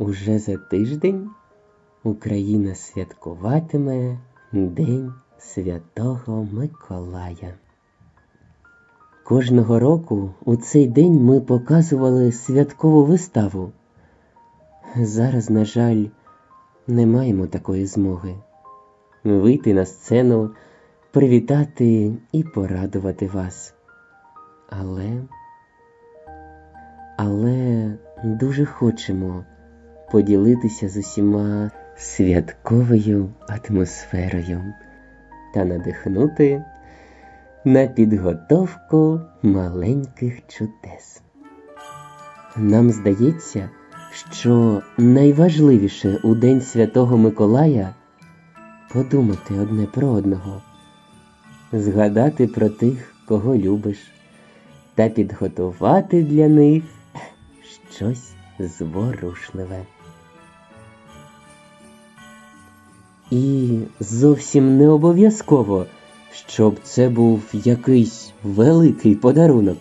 Уже за тиждень Україна святкуватиме День Святого Миколая. Кожного року у цей день ми показували святкову виставу. Зараз, на жаль, не маємо такої змоги вийти на сцену, привітати і порадувати вас. Але, але дуже хочемо поділитися з усіма святковою атмосферою та надихнути на підготовку маленьких чудес. Нам здається, що найважливіше у День Святого Миколая подумати одне про одного, згадати про тих, кого любиш, та підготувати для них щось зворушливе. І зовсім не обов'язково, щоб це був якийсь великий подарунок.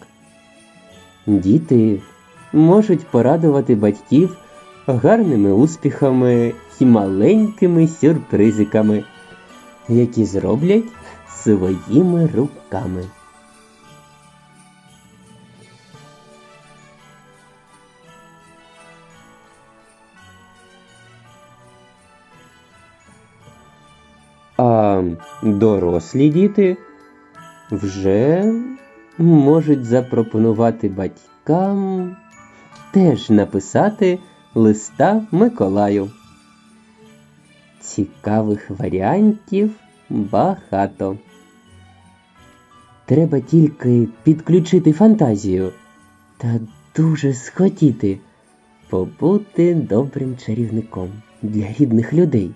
Діти можуть порадувати батьків гарними успіхами і маленькими сюрпризиками, які зроблять своїми руками. Дорослі діти вже можуть запропонувати батькам теж написати листа Миколаю. Цікавих варіантів багато. Треба тільки підключити фантазію та дуже схотіти побути добрим чарівником для рідних людей,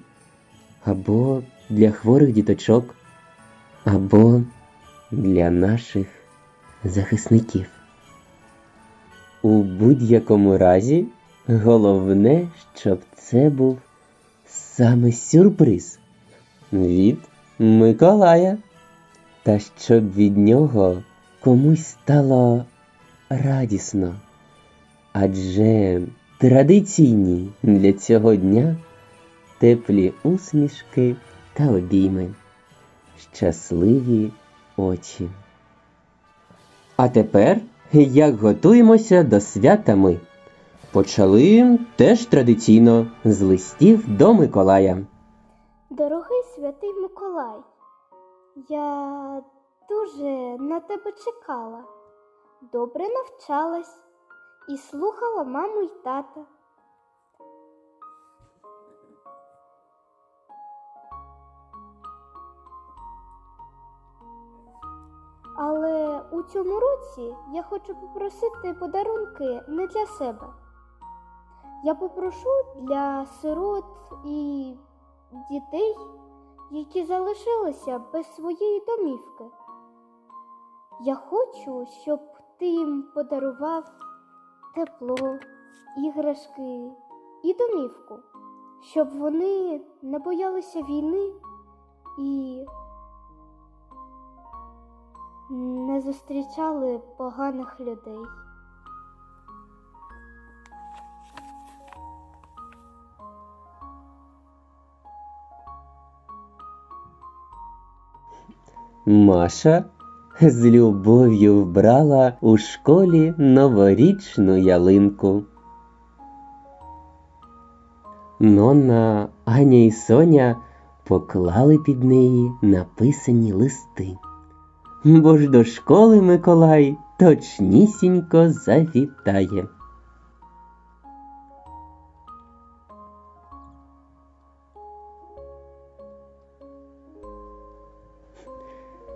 або для хворих діточок, або для наших захисників. У будь-якому разі головне, щоб це був саме сюрприз від Миколая, та щоб від нього комусь стало радісно. Адже традиційні для цього дня теплі усмішки та обійми, щасливі очі. А тепер як готуємося до свята ми. Почали теж традиційно з листів до Миколая. Дорогий святий Миколай, я дуже на тебе чекала, добре навчалась і слухала маму й тата. У цьому році я хочу попросити подарунки не для себе. Я попрошу для сирот і дітей, які залишилися без своєї домівки. Я хочу, щоб ти їм подарував тепло, іграшки і домівку, щоб вони не боялися війни і не зустрічали поганих людей. Маша з любов'ю вбрала у школі новорічну ялинку. Нонна, Аня і Соня поклали під неї написані листи. Бо ж до школи Миколай точнісінько завітає.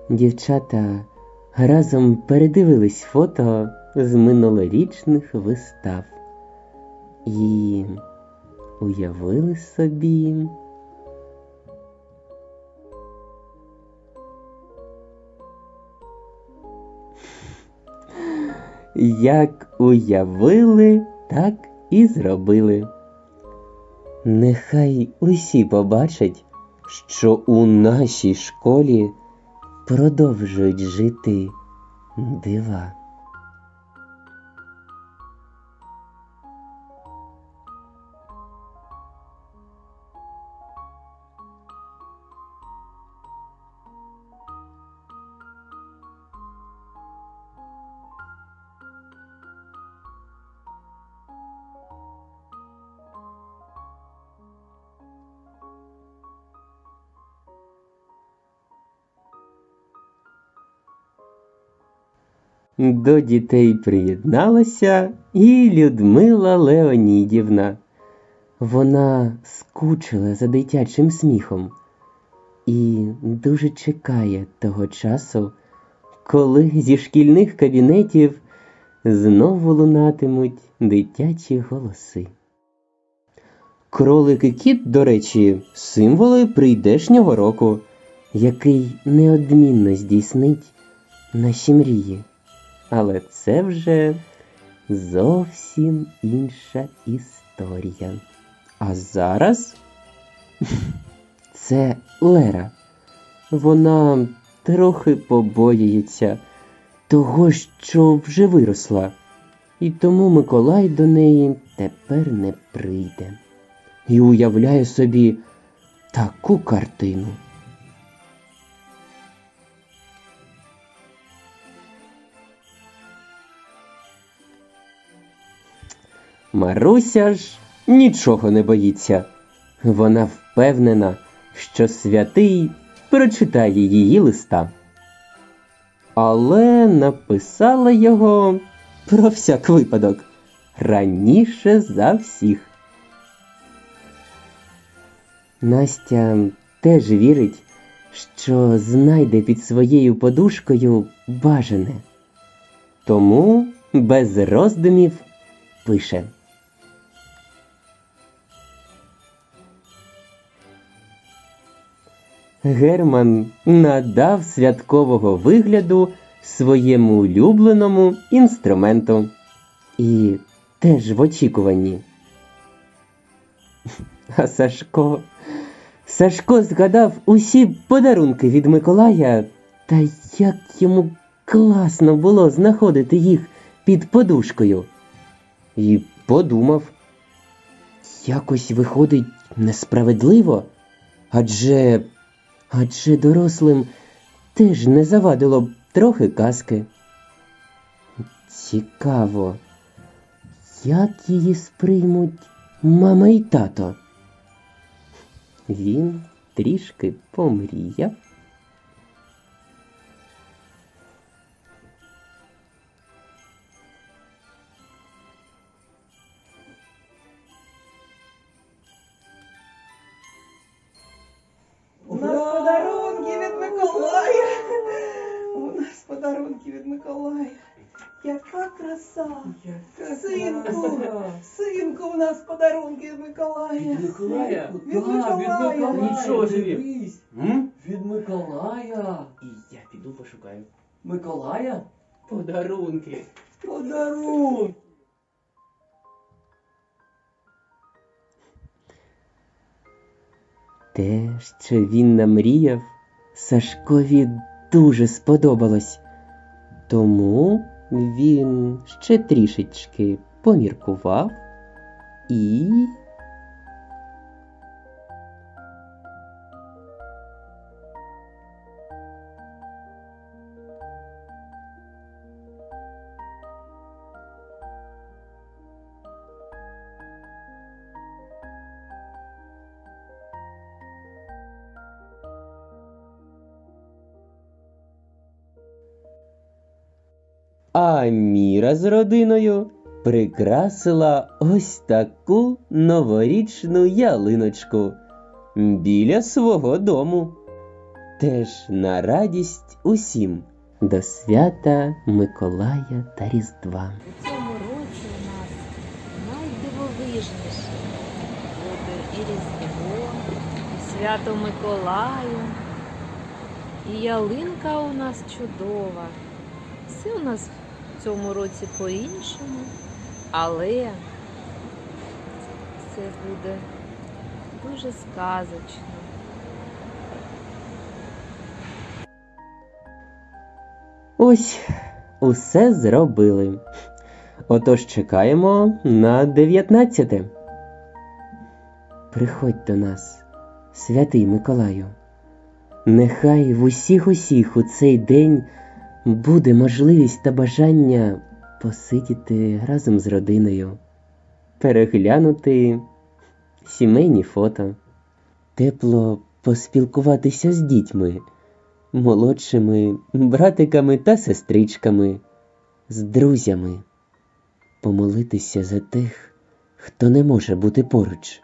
Дівчата разом передивились фото з минулорічних вистав і уявили собі. Як уявили, так і зробили. Нехай усі побачать, що у нашій школі продовжують жити дива. До дітей приєдналася і Людмила Леонідівна. Вона скучила за дитячим сміхом і дуже чекає того часу, коли зі шкільних кабінетів знову лунатимуть дитячі голоси. Кролик і кіт, до речі, символи прийдешнього року, який неодмінно здійснить наші мрії. Але це вже зовсім інша історія. А зараз це Лера. Вона трохи побоюється того, що вже виросла, і тому Миколай до неї тепер не прийде. І уявляє собі таку картину. Маруся ж нічого не боїться. Вона впевнена, що святий прочитає її листа. Але написала його про всяк випадок раніше за всіх. Настя теж вірить, що знайде під своєю подушкою бажане. Тому без роздумів пише. Герман надав святкового вигляду своєму улюбленому інструменту і теж в очікуванні. А Сашко. Сашко згадав усі подарунки від Миколая, та як йому класно було знаходити їх під подушкою. І подумав, якось виходить несправедливо, адже, адже дорослим теж не завадило б трохи казки. Цікаво, як її сприймуть мама і тато. Він трішки помріяв. Краса! Синку, синку, у нас подарунки від Миколая. Від Миколая? Від Миколая. від Миколая. Нічого собі. Дивись, М? Від Миколая. І я піду пошукаю. Миколая? Подарунки. Подарунок. Те, що він намріяв, Сашкові дуже сподобалось. Тому він ще трішечки поміркував і. А Міра з родиною прикрасила ось таку новорічну ялиночку біля свого дому. Теж на радість усім до свята Миколая та Різдва. У цьому році у нас найдивовижніше буде і Різдво, і свято Миколая, і ялинка у нас чудова. Все у нас цьому році по-іншому, але це буде дуже сказочно. Ось усе зробили. Отож чекаємо на 19. Приходь до нас, святий Миколаю. Нехай в усіх усіх у цей день буде можливість та бажання посидіти разом з родиною, переглянути сімейні фото, тепло поспілкуватися з дітьми, молодшими братиками та сестричками, з друзями. Помолитися за тих, хто не може бути поруч,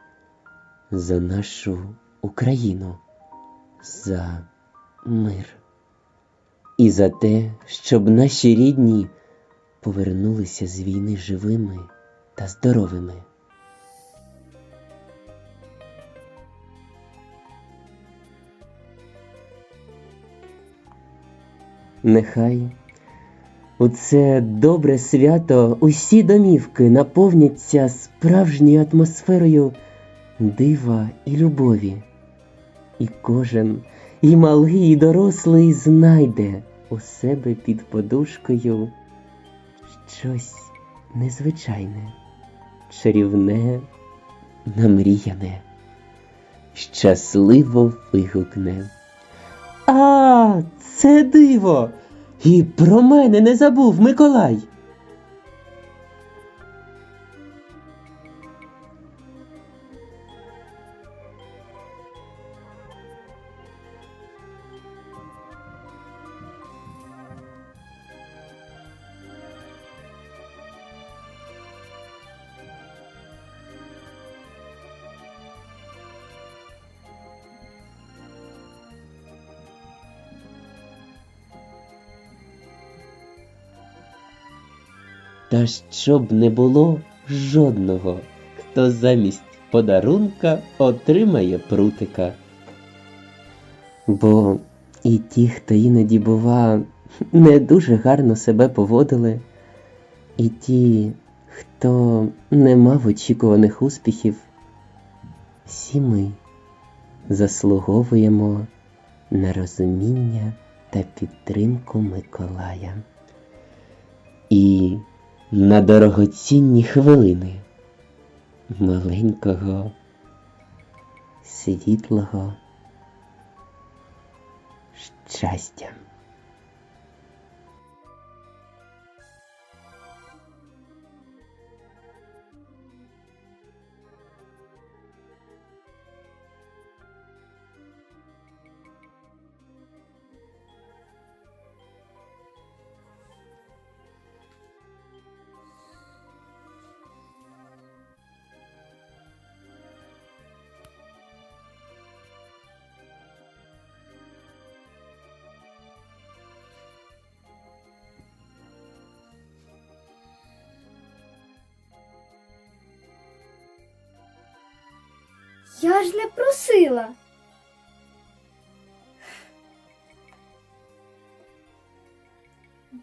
за нашу Україну, за мир і за те, щоб наші рідні повернулися з війни живими та здоровими. Нехай у це добре свято усі домівки наповняться справжньою атмосферою дива і любові. І кожен, і малий, і дорослий знайде у себе під подушкою щось незвичайне, чарівне, намріяне, щасливо вигукне. А, це диво! І про мене не забув Миколай. Та щоб не було жодного, хто замість подарунка отримає прутика. Бо і ті, хто іноді, бува, не дуже гарно себе поводили, і ті, хто не мав очікуваних успіхів, всі ми заслуговуємо на розуміння та підтримку Миколая. На дорогоцінні хвилини маленького, світлого щастя. Я ж не просила.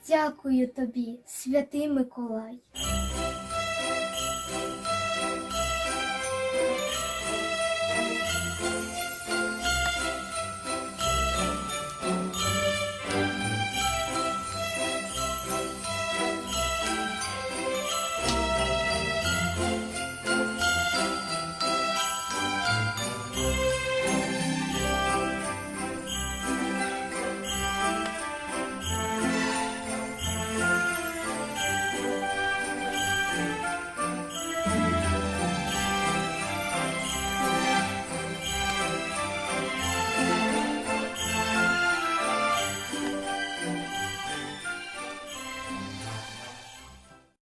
Дякую тобі, святий Миколай.